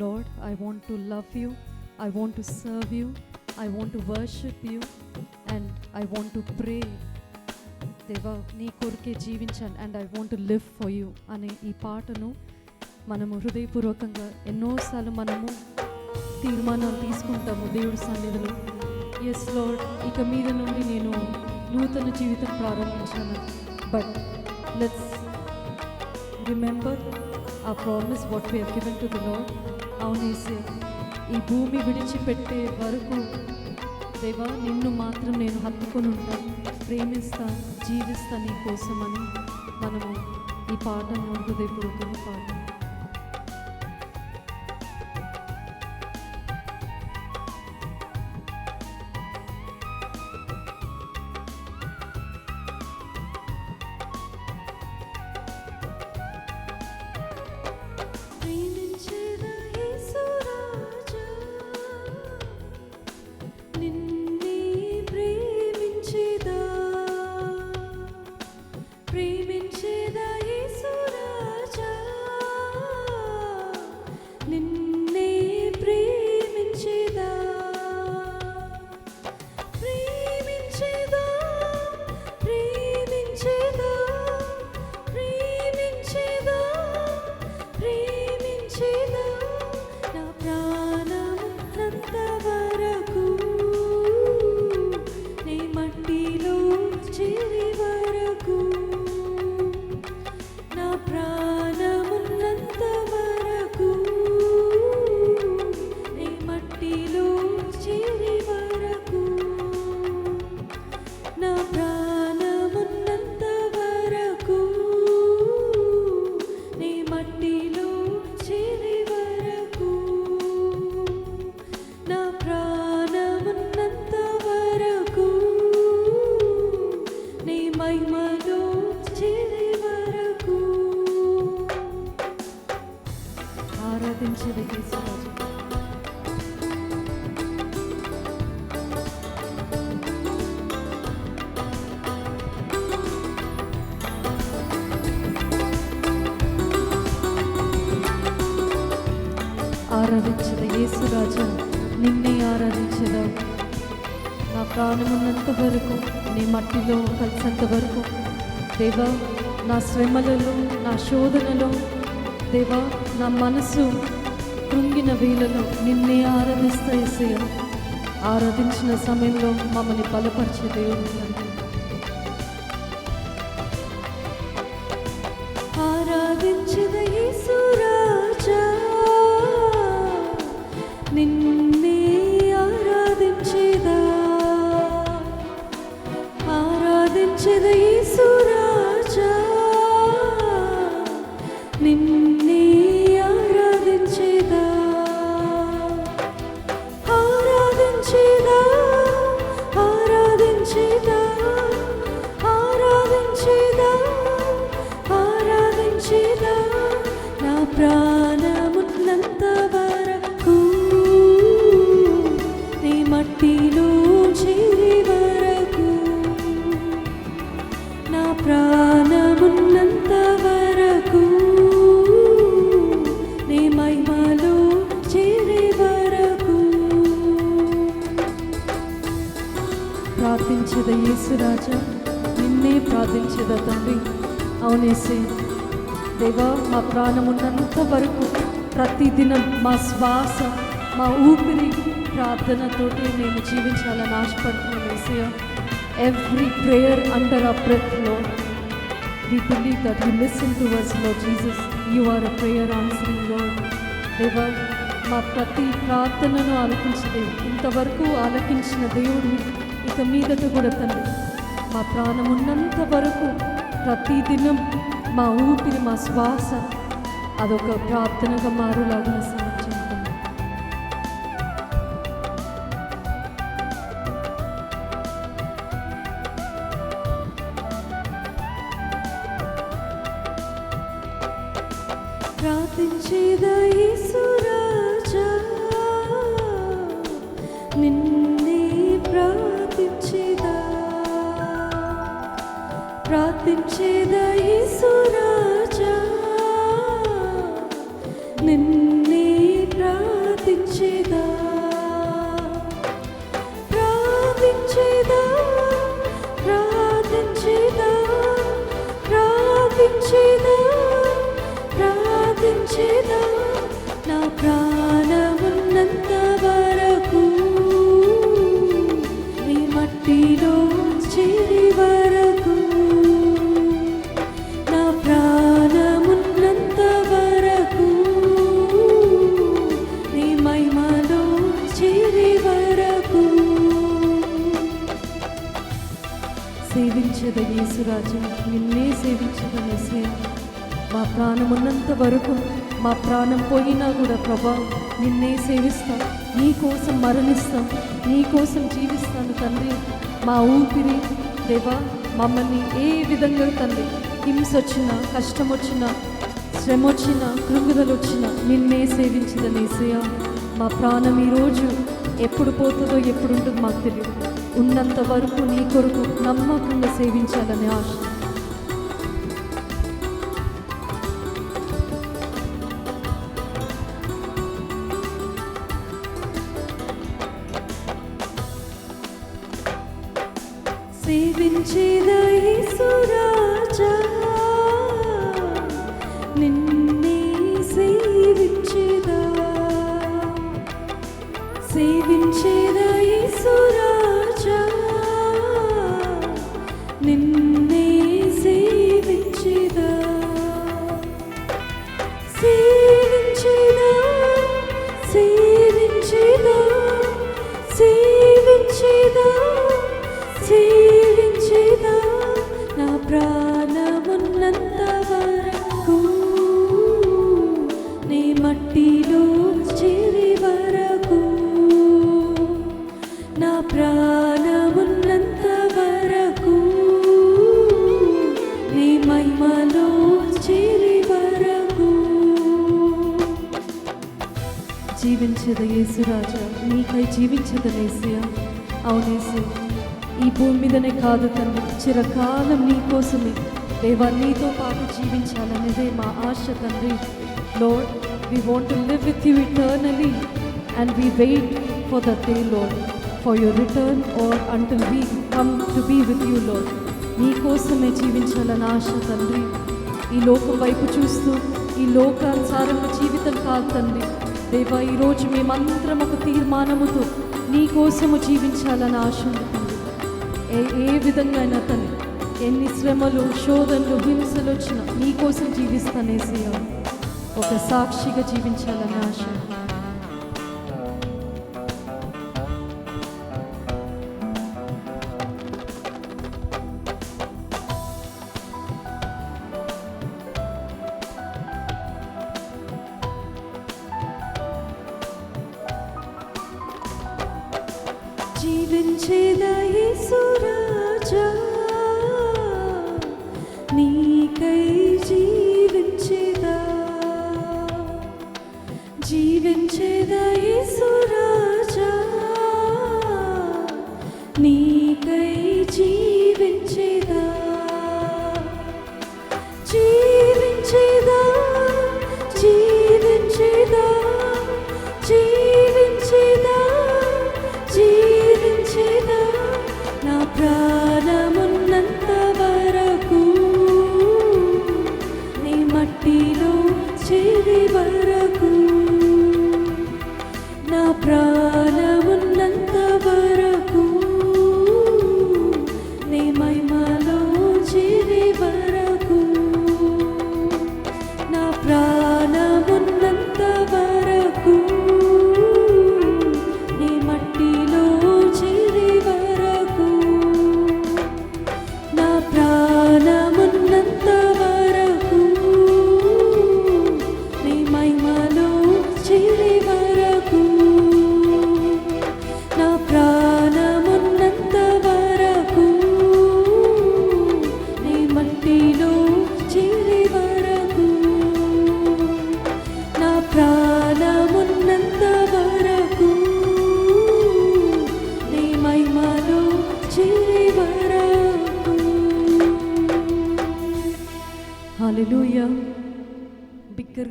Lord, I want to love you, I want to serve you, I want to worship you, and I want to pray. దేవా నీ కొరికే జీవించాను. And I want live for you అనే ఈ పాటను మనము హృదయపూర్వకంగా ఎన్నోసార్లు మనము తీర్మానాలు తీసుకుంటాము దేవుడి సన్నిధిలో. ఎస్ లార్డ్ ఇక మీద నుండి నేను నూతన జీవితం ప్రారంభించాను. బట్ లెట్స్ రిమెంబర్ ఆ promise what we are given to the Lord అవునేసి ఈ భూమి విడిచిపెట్టే వరకు దేవా నిన్ను మాత్రం నేను హత్తుకొని ఉంటాను ప్రేమిస్తా జీవిస్తా నీ కోసమని మనము ఈ పాటను హృదయపూర్వకంగా పాడతాం ఆరాధించదు యేసురాజు ఆరాధించద యేసురాజా నిన్నే ఆరాధించదు నా ప్రాణమున్నంత వరకు నీ మట్టిలో కలిసినంత వరకు దేవా నా శ్రమలలో నా శోధనలో దేవా నా మనసు కృంగిన వేళలో నిన్నే ఆరాధిస్తా ఏసయ్య ఆరాధించిన సమయంలో మమ్మల్ని బలపరిచే దేవుడు తండ్రి. ఆరాధించద నిన్ను ప్రార్థించద యేసురాజా నిన్నే ప్రార్థించద తండ్రి. అవునేసే దేవా మా ప్రాణమున్నంత వరకు ప్రతిదినం మా శ్వాస మా ఊపిరి ప్రార్థనతోటి మేము జీవించాలని ఆశపడుతున్నాం Yesayya every prayer under a బ్రెత్లో We believe that you listen to us, Lord Jesus. You are a prayer దేవా మా ప్రతి ప్రార్థనను ఆలకించలేదు ఇంతవరకు ఆలకించిన దేవుడు ఇక మీదట కూడా తండ్రి మా ప్రాణం ఉన్నంత వరకు ప్రతిదినం మా ఊపిరి మా శ్వాస అదొక ప్రార్థనగా మారులాగా సమర్చించుకుంటాం ప్రార్థించేద ప్రార్థించేదీసురాజా మట్టిలో చిరి వరకు జీవించేద యేసురాజు నిన్నే సేవించడం నేసే మా ప్రాణం ఉన్నంత వరకు మా ప్రాణం పోయినా కూడా ప్రభా నిన్నే సేవిస్తాం. నీ కోసం మరణిస్తాం. నీ కోసం జీవిస్తాను తండ్రి. మా ఊపిరి దేవా మమ్మల్ని ఏ విధంగా తండ్రి హింస వచ్చినా కష్టం వచ్చినా శ్రమ వచ్చినా కృంగుదలు వచ్చినా నిన్నే సేవించదనేసయ్య మా ప్రాణం ఈరోజు ఎప్పుడు పోతుందో ఎప్పుడు ఉంటుందో మాకు తెలియదు. ఉన్నంత వరకు నీ కొరకు నమ్మకంగా సేవించాలని ఆశ. సేవించేదై సురాజా నిన్నే జీవించద యేసురాజా? నీకై జీవించద నేసయ అవునేసి ఈ భూమి మీదనే కాదు తండ్రి. చిరకాలం నీకోసమే దేవా నీతో పాటు జీవించాలనేదే మా ఆశ తండ్రి. Lord we want to live with you eternally and we wait for the day Lord for your return or until we come to be with you Lord నీకోసమే జీవించాలని ఆశ తండ్రి. ఈ లోకం వైపు చూస్తూ ఈ లోకానుసారంగా జీవితం కాదు తండ్రి. దేవా ఈరోజు మేమందరం ఒక తీర్మానముతో నీ కోసము జీవించాలని ఆశ ఏ ఏ విధంగా అయినా ఎన్ని శ్రమలు శోధనలు హింసలు వచ్చినా నీ కోసం జీవిస్తానేసి ఒక సాక్షిగా జీవించాలని ఆశ జీవించేదా యేసురాజా నీకై జీవించేదా? జీవించేదా యేసురాజా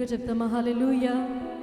Could we them a hallelujah?